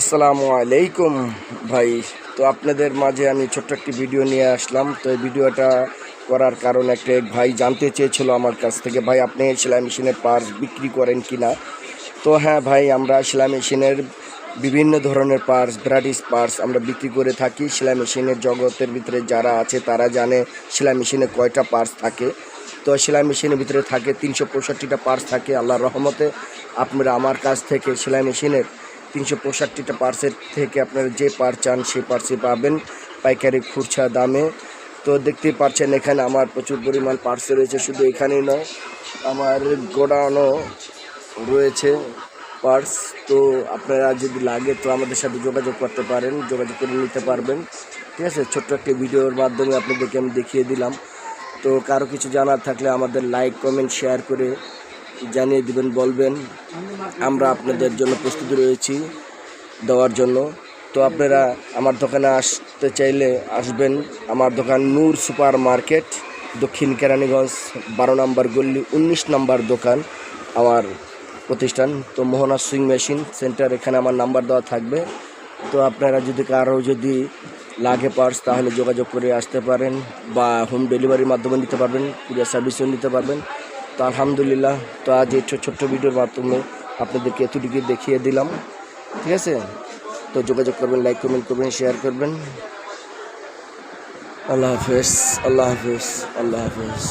আসসালামু আলাইকুম ভাই। তো আপনাদের মাঝে আমি ছোট্ট একটি ভিডিও নিয়ে আসলাম। তো এই ভিডিওটা করার কারণ একটা এক ভাই জানতে চেয়েছিল আমার কাছ থেকে, ভাই, আপনি সেলাই মেশিনের পার্টস বিক্রি করেন কি না তো হ্যাঁ ভাই, আমরা সেলাই মেশিনের বিভিন্ন ধরনের পার্টস, ভ্যারাইটিস পার্টস আমরা বিক্রি করে থাকি। সেলাই মেশিনের জগতের ভিতরে যারা আছে, তারা জানে সেলাই মেশিনে কয়টা পার্টস থাকে। তো সেলাই মেশিনের ভিতরে থাকে তিনশো পঁয়ষট্টিটা পার্টস থাকে আল্লাহর রহমতে। আপনারা আমার কাছ থেকে সেলাই মেশিনের তিনশো পঁয়ষট্টিটা পার্সের থেকে আপনারা যে পার্স চান সেই পার্সই পাবেন। পাইকারি খুরছা দামে। তো দেখতেই পাচ্ছেন এখানে আমার প্রচুর পরিমাণ পার্সে রয়েছে, শুধু এখানেই নয়, আমার গোডাউনও রয়েছে পার্স। তো আপনারা যদি লাগে তো আমাদের সাথে যোগাযোগ করতে পারেন, যোগাযোগ করে নিতে পারবেন। ঠিক আছে, ছোট্ট একটি ভিডিওর মাধ্যমে আপনাদেরকে আমি দেখিয়ে দিলাম। তো কারও কিছু জানার থাকলে আমাদের লাইক, কমেন্ট, শেয়ার করে জানিয়ে দিবেন, বলবেন। আমরা আপনাদের জন্য প্রস্তুত রয়েছি দেওয়ার জন্য। তো আপনারা আমার দোকানে আসতে চাইলে আসবেন। আমার দোকান নূর সুপার মার্কেট, দক্ষিণ কেরানীগঞ্জ, বারো নম্বর গল্লি উনিশ নম্বর দোকান, আমার প্রতিষ্ঠান। তো মোহনা সুইং মেশিন সেন্টার, এখানে আমার নাম্বার দেওয়া থাকবে। তো আপনারা যদি কারও যদি লাগে পার্টস তাহলে যোগাযোগ করে আসতে পারেন বা হোম ডেলিভারির মাধ্যমে নিতে পারবেন, কুরিয়ার সার্ভিসও নিতে পারবেন। তো আলহামদুলিল্লাহ, তো আজ এই ছোট ছোট্ট ভিডিওর মাধ্যমে আপনাদেরকে এতটুকু দেখিয়ে দিলাম, ঠিক আছে? তো যোগাযোগ করবেন লাইক কমেন্ট করবেন শেয়ার করবেন। আল্লাহ হাফেজ আল্লাহ হাফেজ আল্লাহ হাফেজ।